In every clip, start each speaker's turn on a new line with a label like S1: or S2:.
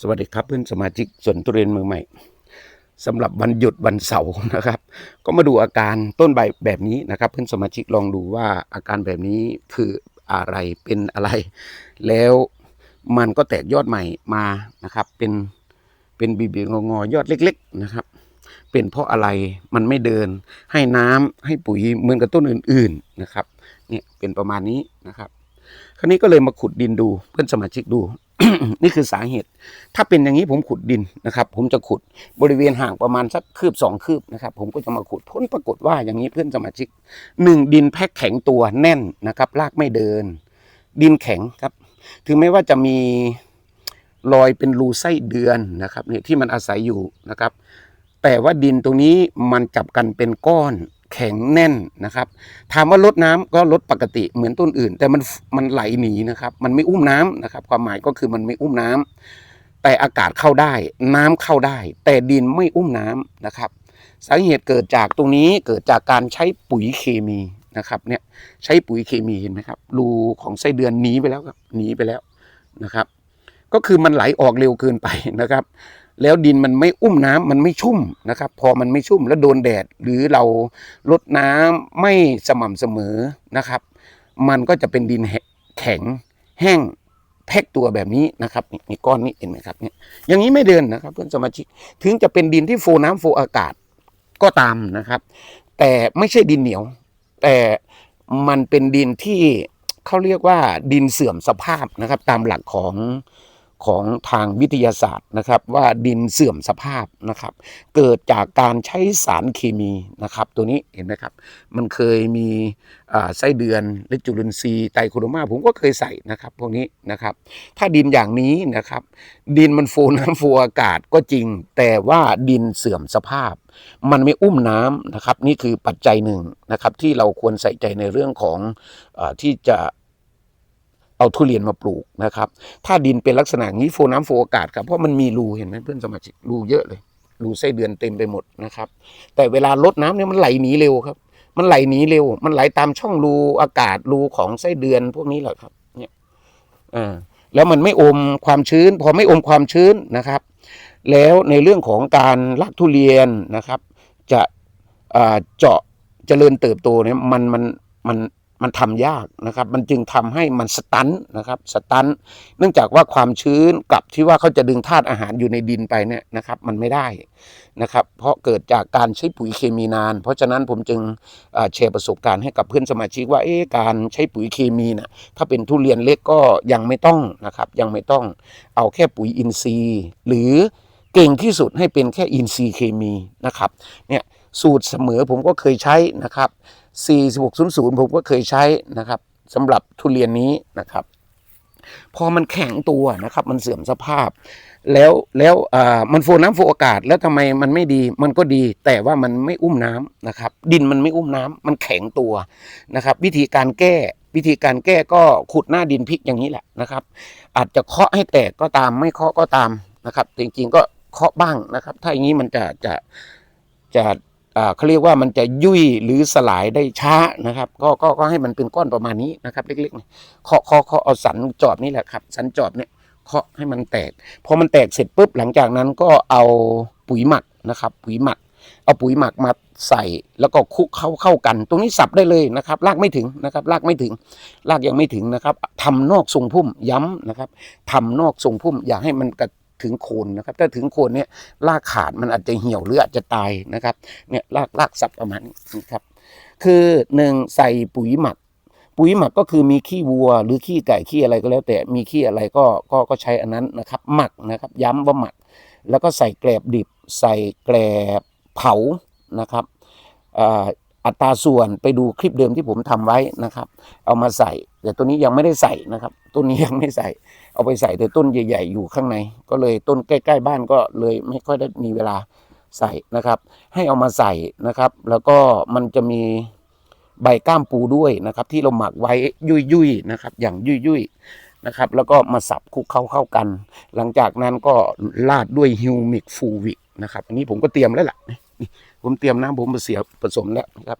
S1: สวัสดีครับเพื่อนสมาชิกสวนทุเรียนเมืองใหม่สำหรับวันหยุดวันเสาร์นะครับ ก็มาดูอาการต้นใบแบบนี้นะครับ เพื่อนสมาชิกลองดูว่าอาการแบบนี้คืออะไรเป็นอะไร แล้วมันก็แตกยอดใหม่มานะครับ เป็นเป็นบีบีงองอยอดเล็ก ๆนะครับ เป็นเพราะอะไรมันไม่เดิน ให้น้ำให้ปุ๋ยเหมือนกับต้นอื่น ๆนะครับเนี่ยเป็นประมาณนี้นะครับ คราวนี้ก็เลยมาขุดดินดูเพื่อนสมาชิกดู นี่คือสาเหตุ ถ้าเป็นอย่างนี้ผมขุดดินนะครับ ผมจะขุดบริเวณห่างประมาณสักคืบสองคืบนะครับ ผมก็จะมาขุดพ้นปรากฏว่าอย่างนี้เพื่อนสมาชิกหนึ่งดินแพ็คแข็งตัวแน่นนะครับรากไม่เดิน ดินแข็งครับ ถึงแม้ว่าจะมีรอยเป็นรูไส้เดือนนะครับเนี่ยที่มันอาศัยอยู่นะครับ แต่ว่าดินตรงนี้มันจับกันเป็นก้อน แข็งแน่นนะครับ ถามว่าลดน้ำก็ลดปกติเหมือนต้นอื่น แต่มันมันไหลหนีนะครับ มันไม่อุ้มน้ำนะครับ ความหมายก็คือมันไม่อุ้มน้ำแต่อากาศเข้าได้ น้ำเข้าได้ แต่ดินไม่อุ้มน้ำนะครับ สาเหตุเกิดจากตรงนี้เกิดจากการใช้ปุ๋ยเคมีนะครับเนี่ยใช้ปุ๋ยเคมีเห็นไหมครับรูของไส้เดือนหนีไปแล้วครับหนีไปแล้วนะครับ ก็คือมันไหลออกเร็วเกินไปนะครับ แล้วดินมันไม่อุ้มน้ำมันไม่ชุ่มนะครับ พอมันไม่ชุ่มแล้วโดนแดดหรือเราลดน้ำไม่สม่ำเสมอนะครับ มันก็จะเป็นดินแข็งแห้งแพ็กตัวแบบนี้นะครับนี่ก้อนนี้เห็นไหมครับเนี่ยอย่างนี้ไม่เดินนะครับเพื่อนสมาชิกถึงจะเป็นดินที่โฟน้ำโฟอากาศก็ตามนะครับ แต่ไม่ใช่ดินเหนียว แต่มันเป็นดินที่เขาเรียกว่าดินเสื่อมสภาพนะครับ ตามหลักของ ของทางวิทยาศาสตร์นะครับ ว่าดินเสื่อมสภาพนะครับ เกิดจากการใช้สารเคมีนะครับ ตัวนี้เห็นไหมครับ มันเคยมีไส้เดือนและจุลินทรีย์ไตรโคโดมาผมก็เคยใส่นะครับ พวกนี้นะครับ ถ้าดินอย่างนี้นะครับ ดินมันโฟน้ำโฟอากาศก็จริง แต่ว่าดินเสื่อมสภาพ มันไม่อุ้มน้ำนะครับ นี่คือปัจจัยหนึ่งนะครับ ที่เราควรใส่ใจในเรื่องของอที่จะ เอาทุเรียนมาปลูกนะครับ ถ้าดินเป็นลักษณะนี้โฟน้ำโฟอากาศครับเพราะมันมีรูเห็นไหมเพื่อนสมาชิกรูเยอะเลยรูไส้เดือนเต็มไปหมดนะครับ แต่เวลาลดน้ำเนี่ยมันไหลหนีเร็วครับ มันไหลหนีเร็ว มันไหลตามช่องรูอากาศรูของไส้เดือนพวกนี้แหละครับ เนี่ยอ่าแล้วมันไม่อมความชื้น พอไม่อมความชื้นนะครับ แล้วในเรื่องของการรักทุเรียนนะครับ จะเจาะเจริญเติบโตเนี่ยมันมันมัน มันทำยากนะครับ มันจึงทำให้มันสตันนะครับสตันเนื่องจากว่าความชื้นกับที่ว่าเขาจะดึงธาตุอาหารอยู่ในดินไปเนี่ยนะครับ มันไม่ได้นะครับ เพราะเกิดจากการใช้ปุ๋ยเคมีนาน เพราะฉะนั้นผมจึงแชร์ประสบการณ์ให้กับเพื่อนสมาชิกว่าเอ๊การใช้ปุ๋ยเคมีนะถ้าเป็นทุเรียนเล็กก็ยังไม่ต้องนะครับ ยังไม่ต้องเอาแค่ปุ๋ยอินทรีย์ หรือเก่งที่สุดให้เป็นแค่อินทรีย์เคมีนะครับเนี่ยสูตรเสมอผมก็เคยใช้นะครับ 4600 ผมก็เคยใช้นะครับสำหรับทุเรียนนี้นะครับ พอมันแข็งตัวนะครับ มันเสื่อมสภาพ แล้วแล้วมันโฟน้ำโฟอากาศ แล้วทำไมมันไม่ดีมันก็ดี แต่ว่ามันไม่อุ้มน้ำนะครับ ดินมันไม่อุ้มน้ำมันแข็งตัวนะครับ วิธีการแก้วิธีการแก้ก็ขุดหน้าดินพลิกอย่างนี้แหละนะครับ อาจจะเคาะให้แตกก็ตาม ไม่เคาะก็ตามนะครับ จริงๆก็เคาะบ้างนะครับ ถ้าอย่างนี้มันจะจะจะ เขาเรียกว่ามันจะยุ่ยหรือสลายได้ช้านะครับ ก็ก็ก็ให้มันเป็นก้อนประมาณนี้นะครับ เล็กๆเนี่ยเคาะเคาะเคาะเอาสันจอบนี่แหละครับ สันจอบเนี่ยเคาะให้มันแตกพอมันแตกเสร็จปุ๊บหลังจากนั้นก็เอาปุ๋ยหมักนะครับ ปุ๋ยหมัก เอาปุ๋ยหมักมาใส่แล้วก็คุกเข้าเข้ากัน ตรงนี้สับได้เลยนะครับรากไม่ถึงนะครับรากไม่ถึงรากยังไม่ถึงนะครับทำนอกทรงพุ่มย้ำนะครับทำนอกทรงพุ่ม อย่าให้มันกระ ถึงโคนนะครับ ถ้าถึงโคนเนี่ยรากขาดมันอาจจะเหี่ยวหรืออาจจะตายนะครับเนี่ยรากรากสับประมาณนี้ครับ คือหนึ่งใส่ปุ๋ยหมัก ปุ๋ยหมักก็คือมีขี้วัว หรือขี้ไก่ขี้อะไรก็แล้ว แต่มีขี้อะไรก็ก็ก็ใช้อันนั้นนะครับ หมักนะครับ ย้ำว่าหมัก แล้วก็ใส่แกลบดิบ ใส่แกลบเผานะครับอ่าอัตราส่วนไปดูคลิปเดิมที่ผมทำไว้นะครับ เอามาใส่ แต่ตัวนี้ยังไม่ได้ใส่นะครับต้นนี้ยังไม่ใส่ เอาไปใส่แต่ต้นใหญ่ ๆ อยู่ข้างใน ก็เลยต้นใกล้ๆบ้านก็เลยไม่ค่อยได้มีเวลาใส่นะครับ ให้เอามาใส่นะครับ แล้วก็มันจะมีใบก้ามปูด้วยนะครับ ที่เราหมักไว้ยุ่ยๆนะครับ อย่างยุ่ยๆนะครับ แล้วก็มาสับคลุกเข้าเข้ากัน หลังจากนั้นก็ราดด้วยฮิวมิกฟูวิกนะครับ อันนี้ผมก็เตรียมแล้วล่ะผมเตรียมน้ำผมมาเสียผสมแล้วนะครับ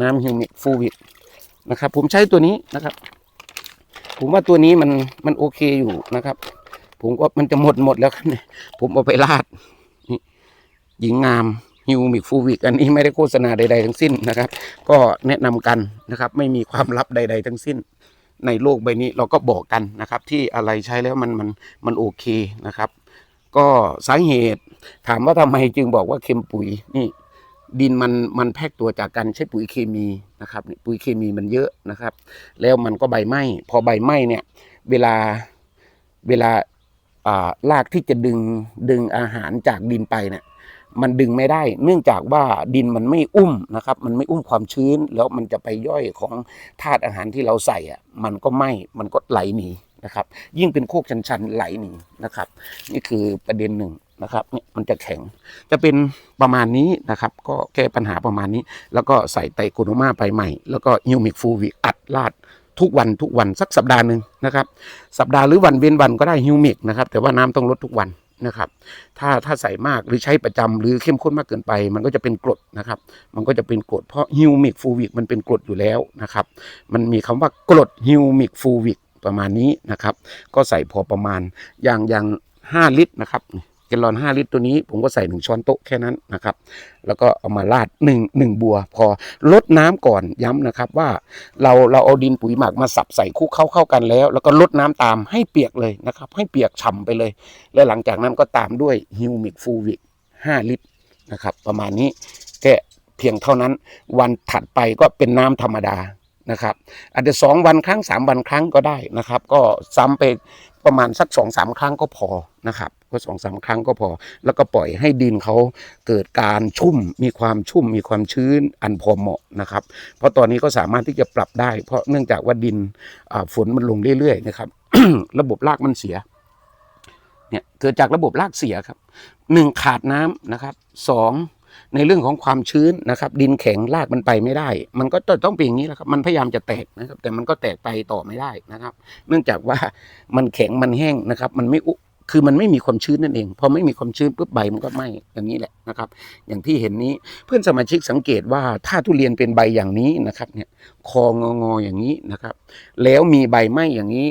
S1: น้ำฮิวมิกฟูวิก นะครับ ผมใช้ตัวนี้นะครับ ผมว่าตัวนี้มันมันโอเคอยู่นะครับ ผมก็มันจะหมดหมดแล้วครับเนี่ยผมเอาไปราดนี่หญิงงามฮิวมิกฟูวิกอันนี้ไม่ได้โฆษณาใด ๆ ทั้งสิ้นนะครับ ก็แนะนำกันนะครับ ไม่มีความลับใด ๆ ทั้งสิ้น ในโลกใบนี้เราก็บอกกันนะครับ ที่อะไรใช้แล้วมันมันมันโอเคนะครับ ก็สาเหตุถามว่าทำไมจึงบอกว่าเค็มปุ๋ยนี่ ดินมันมันแพกตัวจากการใช้ปุ๋ยเคมีนะครับนี่ปุ๋ยเคมีมันเยอะนะครับ แล้วมันก็ใบไหม้พอใบไหม้เนี่ย เวลาเวลาอ่ารากที่จะดึงดึงอาหารจากดินไปเนี่ยมันดึงไม่ได้ เนื่องจากว่าดินมันไม่อุ้มนะครับ มันไม่อุ้มความชื้น แล้วมันจะไปย่อยของธาตุอาหารที่เราใส่อะ มันก็ไหม้มันก็ไหลหนี นะครับ ยิ่งเป็นโคกชันๆไหลหนีนะครับ นี่คือประเด็นหนึ่งนะครับเนี่ยมันจะแข็งจะเป็นประมาณนี้นะครับ ก็แก้ปัญหาประมาณนี้ แล้วก็ใส่ไตรโคโนมาไปใหม่ แล้วก็ฮิวมิกฟูวิกอัดลาดทุกวันทุกวันสักสัปดาห์หนึ่งนะครับ สัปดาห์หรือวันเว้นวันก็ได้ฮิวมิกนะครับ แต่ว่าน้ำต้องลดทุกวันนะครับ ถ้าถ้าใส่มากหรือใช้ประจำหรือเข้มข้นมากเกินไป มันก็จะเป็นกรดนะครับ มันก็จะเป็นกรดเพราะฮิวมิกฟูวิกมันเป็นกรดอยู่แล้วนะครับ มันมีคำว่ากรดฮิวมิกฟูวิก ประมาณนี้นะครับ ก็ใส่พอประมาณอย่างอย่างห้าลิตรนะครับแกลลอนห้าลิตรตัวนี้ผมก็ใส่หนึ่งช้อนโต๊ะแค่นั้นนะครับ แล้วก็เอามาราดหนึ่งหนึ่งบัว พอลดน้ำก่อนย้ำนะครับว่าเราเราเอาดินปุ๋ยหมักมาสับใส่คลุกเข้าเข้ากันแล้ว แล้วก็ลดน้ำตามให้เปียกเลยนะครับ ให้เปียกฉ่ำไปเลย แล้วหลังจากนั้นก็ตามด้วยฮิวมิกฟูวิก5ลิตรนะครับ ประมาณนี้แค่เพียงเท่านั้นวันถัดไปก็เป็นน้ำธรรมดา นะครับอาจจะสองวันครั้งสามวันครั้งก็ได้นะครับ ก็ซ้ำไปประมาณสักสองสามครั้งก็พอนะครับ ก็สองสามครั้งก็พอ แล้วก็ปล่อยให้ดินเขาเกิดการชุ่มมีความชุ่มมีความชื้นอันพอเหมาะนะครับ เพราะตอนนี้ก็สามารถที่จะปรับได้ เพราะเนื่องจากว่าดินฝนมันลงเรื่อยๆนะครับ ระบบรากมันเสียเนี่ยเกิดจากระบบรากเสียครับหนึ่งขาดน้ำนะครับสอง ในเรื่องของความชื้นนะครับ ดินแข็งรากมันไปไม่ได้ มันก็ต้องเป็นอย่างนี้แหละครับ มันพยายามจะแตกนะครับ แต่มันก็แตกไปต่อไม่ได้นะครับ เนื่องจากว่ามันแข็งมันแห้งนะครับ มันไม่อุคือมันไม่มีความชื้นนั่นเองพอไม่มีความชื้นปุ๊บใบมันก็ไหม้อย่างนี้แหละนะครับ อย่างที่เห็นนี้เพื่อนสมาชิกสังเกตว่าถ้าทุเรียนเป็นใบอย่างนี้นะครับ เนี่ยคององออย่างนี้นะครับ แล้วมีใบไหม้อย่างนี้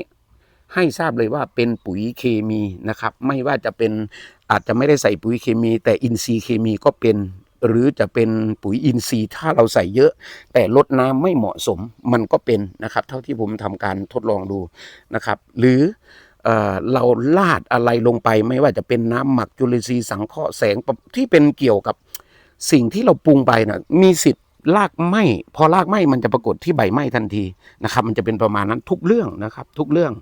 S1: ให้ทราบเลยว่าเป็นปุ๋ยเคมีนะครับ ไม่ว่าจะเป็นอาจจะไม่ได้ใส่ปุ๋ยเคมี แต่อินทรีย์เคมีก็เป็น หรือจะเป็นปุ๋ยอินทรีย์ถ้าเราใส่เยอะ แต่ลดน้ำไม่เหมาะสมมันก็เป็นนะครับ เท่าที่ผมทำการทดลองดูนะครับ หรือเออเราลาดอะไรลงไปไม่ว่าจะเป็นน้ำหมักจุลินทรีย์สังเคราะห์แสงที่เป็นเกี่ยวกับสิ่งที่เราปรุงไปนะมีสิทธิ์ ลากไหมพอลากไหมมันจะปรากฏที่ใบไหมทันทีนะครับ มันจะเป็นประมาณนั้นทุกเรื่องนะครับ ทุกเรื่อง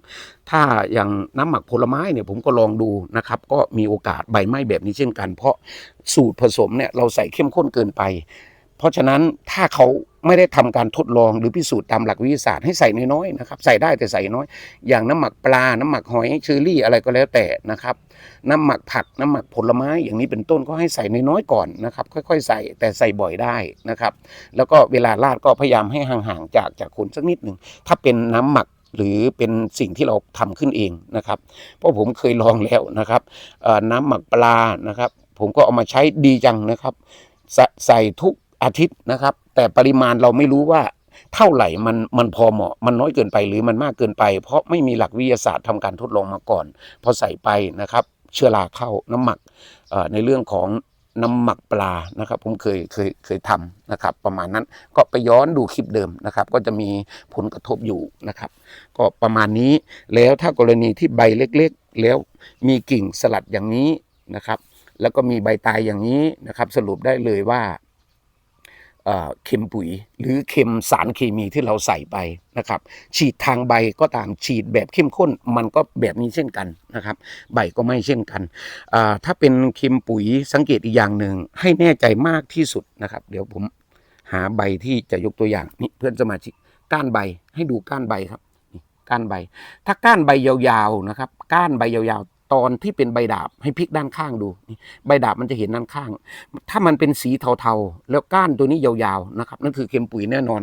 S1: ถ้าอย่างน้ำหมักผลไม้เนี่ยผมก็ลองดูนะครับ ก็มีโอกาสใบไหมแบบนี้เช่นกัน เพราะสูตรผสมเนี่ยเราใส่เข้มข้นเกินไป เพราะฉะนั้นถ้าเขาไม่ได้ทำการทดลองหรือพิสูจน์ตามหลักวิทยาศาสตร์ให้ใส่น้อยๆนะครับใส่ได้แต่ใส่น้อย อย่างน้ำหมักปลา น้ำหมักหอยเชอรี่อะไรก็แล้วแต่นะครับ น้ำหมักผักน้ำหมักผลไม้อย่างนี้เป็นต้นก็ให้ใส่น้อยๆก่อนนะครับ ค่อยๆ ใส่แต่ใส่บ่อยได้นะครับ แล้วก็เวลาราดก็พยายามให้ห่างๆจากจากคนสักนิดหนึ่งถ้าเป็นน้ำหมักหรือเป็นสิ่งที่เราทำขึ้นเองนะครับ เพราะผมเคยลองแล้วนะครับน้ำหมักปลานะครับ ผมก็เอามาใช้ดีจังนะครับใส่ทุก อาทิตย์นะครับ แต่ปริมาณเราไม่รู้ว่าเท่าไหร่มันมันพอเหมาะ มันน้อยเกินไปหรือมันมากเกินไป เพราะไม่มีหลักวิทยาศาสตร์ทำการทดลองมาก่อน พอใส่ไปนะครับ เชื้อราเข้าน้ำหมักในเรื่องของน้ำหมักปลานะครับ ผมเคยเคยเคยทำนะครับ ประมาณนั้นก็ไปย้อนดูคลิปเดิมนะครับ ก็จะมีผลกระทบอยู่นะครับ ก็ประมาณนี้แล้วถ้ากรณีที่ใบเล็กๆ แล้วมีกิ่งสลัดอย่างนี้นะครับ แล้วก็มีใบตายอย่างนี้นะครับ สรุปได้เลยว่า เค็มปุ๋ย หรือเค็มสารเคมีที่เราใส่ไปนะครับ ฉีดทางใบก็ตามฉีดแบบเข้มข้น มันก็แบบนี้เช่นกันนะครับ ใบก็ไม่เช่นกัน ถ้าเป็นเค็มปุ๋ยสังเกตอีกอย่างหนึ่งให้แน่ใจมากที่สุดนะครับ เดี๋ยวผมหาใบที่จะยกตัวอย่างนี่เพื่อนสมาชิกก้านใบให้ดูก้านใบครับก้านใบ ถ้าก้านใบยาวๆนะครับ ก้านใบยาวๆ ตอนที่เป็นใบดาบให้พลิกด้านข้างดู ใบดาบมันจะเห็นด้านข้าง ถ้ามันเป็นสีเทาๆ แล้วก้านตัวนี้ยาวๆนะครับนั่นคือเค็มปุ๋ยแน่นอน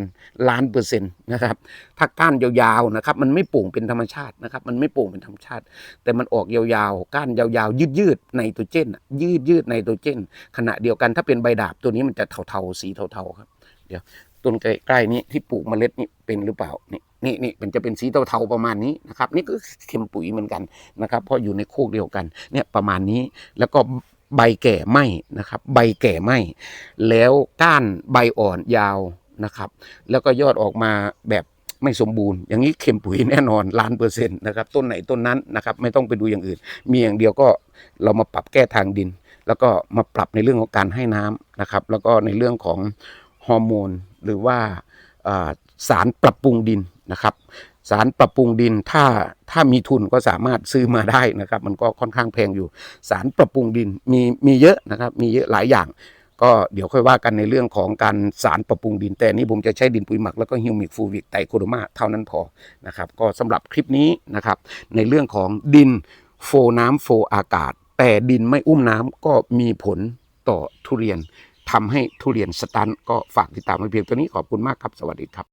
S1: ล้านเปอร์เซ็นต์นะครับถ้าก้านยาวๆนะครับมันไม่โป่งเป็นธรรมชาตินะครับมันไม่โป่งเป็นธรรมชาติ แต่มันออกยาวๆ ก้านยาวๆ ยืดๆไนโตรเจนยืดๆไนโตรเจนขณะเดียวกันถ้าเป็นใบดาบตัวนี้มันจะเทาๆสีเทาๆครับเดี๋ยว ต้นใกล้ๆนี้ที่ปลูกเมล็ดนี่เป็นหรือเปล่านี่นี่นี่มันจะเป็นสีเทาๆประมาณนี้นะครับ นี่ก็เข็มปุ๋ยเหมือนกันนะครับ เพราะอยู่ในโคกเดียวกัน เนี่ยประมาณนี้แล้วก็ใบแก่ไหมนะครับ ใบแก่ไหมแล้วก้านใบอ่อนยาวนะครับ แล้วก็ยอดออกมาแบบไม่สมบูรณ์ อย่างนี้เข็มปุ๋ยแน่นอนล้านเปอร์เซ็นต์นะครับ ต้นไหนต้นนั้นนะครับ ไม่ต้องไปดูอย่างอื่น มีอย่างเดียวก็เรามาปรับแก้ทางดิน แล้วก็มาปรับในเรื่องของการให้น้ำนะครับ แล้วก็ในเรื่องของ ฮอร์โมน หรือว่าสารปรับปรุงดินนะครับ สารปรับปรุงดินถ้าถ้ามีทุนก็สามารถซื้อมาได้นะครับ มันก็ค่อนข้างแพงอยู่ สารปรับปรุงดินมีมีเยอะนะครับ มีเยอะหลายอย่าง ก็เดี๋ยวค่อยว่ากันในเรื่องของการสารปรับปรุงดิน แต่นี้ผมจะใช้ดินปุ๋ยหมักแล้วก็ฮิวมิกฟูวิกไตรโคโดมาเท่านั้นพอนะครับ ก็สำหรับคลิปนี้นะครับ ในเรื่องของดินโฟน้ำโฟอากาศ แต่ดินไม่อุ้มน้ำก็มีผลต่อทุเรียน ทำให้ทุเรียนสตันก็ฝากติดตามไว้เพียงตัวนี้ขอบคุณมากครับสวัสดีครับ